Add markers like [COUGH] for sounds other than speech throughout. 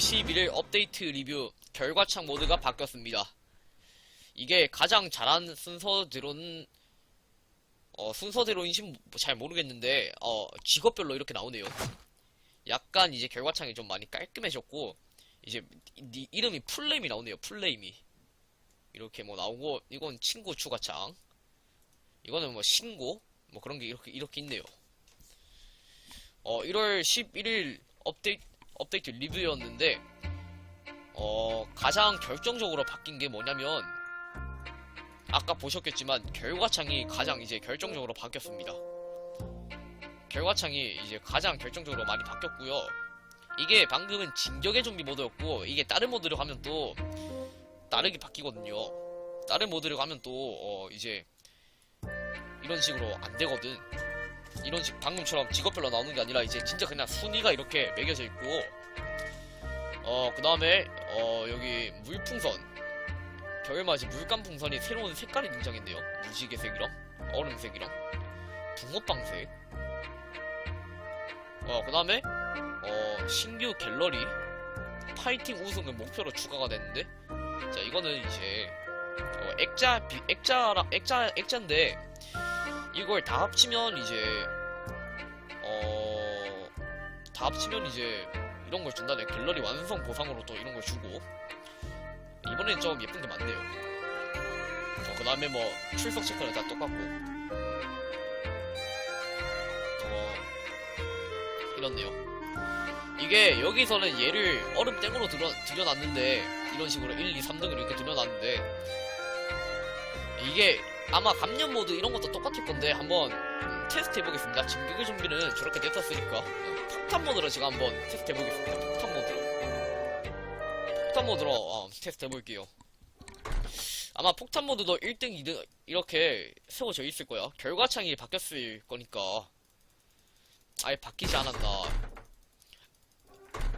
11일 업데이트 리뷰 결과창 모드가 바뀌었습니다. 이게 가장 잘한 순서대로는 어, 순서대로인지 잘 모르겠는데 어, 직업별로 이렇게 나오네요. 약간 이제 결과창이 좀 많이 깔끔해졌고 이제 이- 이름이 풀네임이 나오네요. 풀네임이 이렇게 뭐 나오고 이건 친구 추가창 이거는 뭐 신고 뭐 그런 게 이렇게 이렇게 있네요. 어 1월 11일 업데이트 업데이트 리뷰였는데 어 가장 결정적으로 바뀐 게 뭐냐면 아까 보셨겠지만 결과창이 가장 이제 결정적으로 바뀌었습니다. 결과창이 이제 가장 결정적으로 많이 바뀌었고요. 이게 방금은 진격의 좀비 모드였고 이게 다른 모드를 가면 또 다르게 바뀌거든요. 다른 모드를 가면 또 어, 이제 이런 식으로 안 되거든. 이런 식 방금처럼 직업별로 나오는 게 아니라 이제 진짜 그냥 순위가 이렇게 매겨져 있고 어 그 다음에 어 여기 물풍선. 겨울맞이 물감풍선이 새로운 색깔이 등장했네요. 무지개색이랑 얼음색이랑 붕어빵색. 어 그 다음에 어 신규 갤러리 파이팅 우승을 목표로 추가가 됐는데 자 이거는 이제 어, 액자 비, 액자랑 액자 액자인데 이걸 다 합치면 이제 어, 다 합치면 이제 이런 걸 준다네. 갤러리 완성 보상으로 또 이런 걸 주고. 이번엔 좀 예쁜 게 많네요. 어, 그 다음에 뭐, 출석 체크는 다 똑같고. 어, 이렇네요. 이게 여기서는 얘를 얼음 땡으로 들여, 들여놨는데, 이런 식으로 1, 2, 3등을 이렇게 들여놨는데, 이게 아마 감염 모드 이런 것도 똑같을 건데, 한번 음, 테스트 해보겠습니다. 진격의 좀비는 저렇게 냈었으니까 어, 폭탄 모드로 제가 한번 테스트 해보겠습니다. 폭탄 모드로. 폭탄 모드로 어, 테스트 해볼게요. 아마 폭탄 모드도 1등, 2등 이렇게 세워져 있을 거야. 결과창이 바뀌었을 거니까 아예 바뀌지 않았나.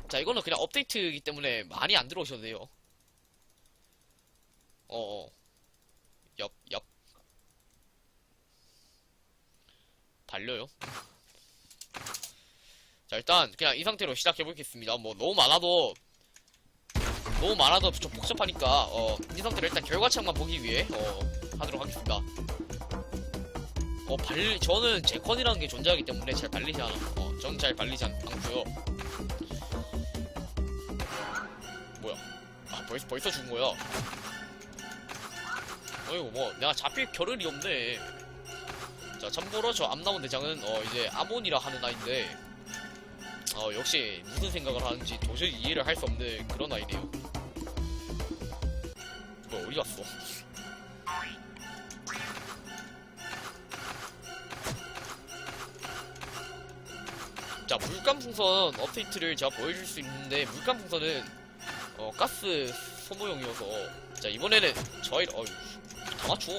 자 이거는 그냥 업데이트이기 때문에 많이 안 들어오셔도 돼요. 어어. 달려요. 자 일단 그냥 이 상태로 시작해 보겠습니다. 뭐 너무 많아도 너무 많아도 좀 복잡하니까 어, 이 상태로 일단 결과창만 보기 위해 어, 하도록 하겠습니다. 어, 발 저는 제 컨이라는 게 존재하기 때문에 잘 발리지 않아. 어, 전잘 발리지 않, 않고요. 뭐야? 아 벌써 벌써 죽은 거야? 어이구 뭐 내가 잡힐 겨를이 없네. 자 참고로 저 앞나온 대장은 어 이제 아몬이라 하는 아이인데 어 역시 무슨 생각을 하는지 도저히 이해를 할 수 없는 그런 아이네요. 뭐 어디 갔어? 자 물감 풍선 업데이트를 제가 보여줄 수 있는데 물감 풍선은 어 가스 소모용이어서 자 이번에는 저희 어휴 다 맞춰.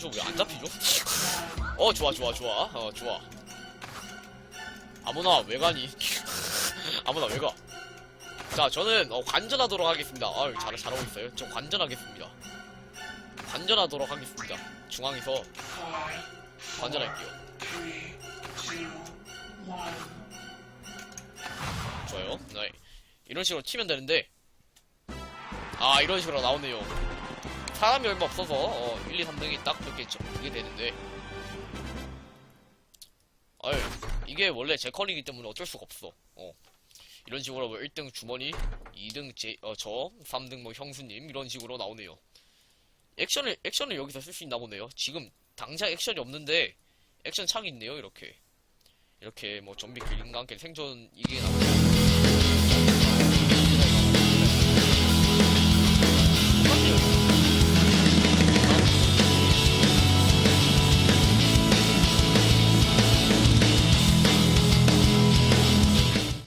뭐죠 왜안 잡히죠? 어 좋아 좋아 좋아 어 좋아. 아무나 왜 가니? [LAUGHS] 아무나 왜 가? 자 저는 어, 관전하도록 하겠습니다. 아유 잘 잘하고 있어요. 좀 관전하겠습니다. 관전하도록 하겠습니다. 중앙에서 관전할게요. 좋아요. 네. 이런 식으로 치면 되는데 아 이런 식으로 나오네요. 사람이 얼마 없어서 어, 1, 2, 3등이 딱 그렇게 저- 그게 되는데 아유 이게 원래 제 컬이기 때문에 어쩔 수가 없어. 어. 이런 식으로 뭐 1등 주머니, 2등 제, 어, 저, 3등 뭐 형수님 이런 식으로 나오네요. 액션을 액션을 여기서 쓸 수 있나 보네요. 지금 당장 액션이 없는데 액션 창이 있네요. 이렇게 이렇게 뭐 좀비 그림과 함께 생존 이게 나오네요.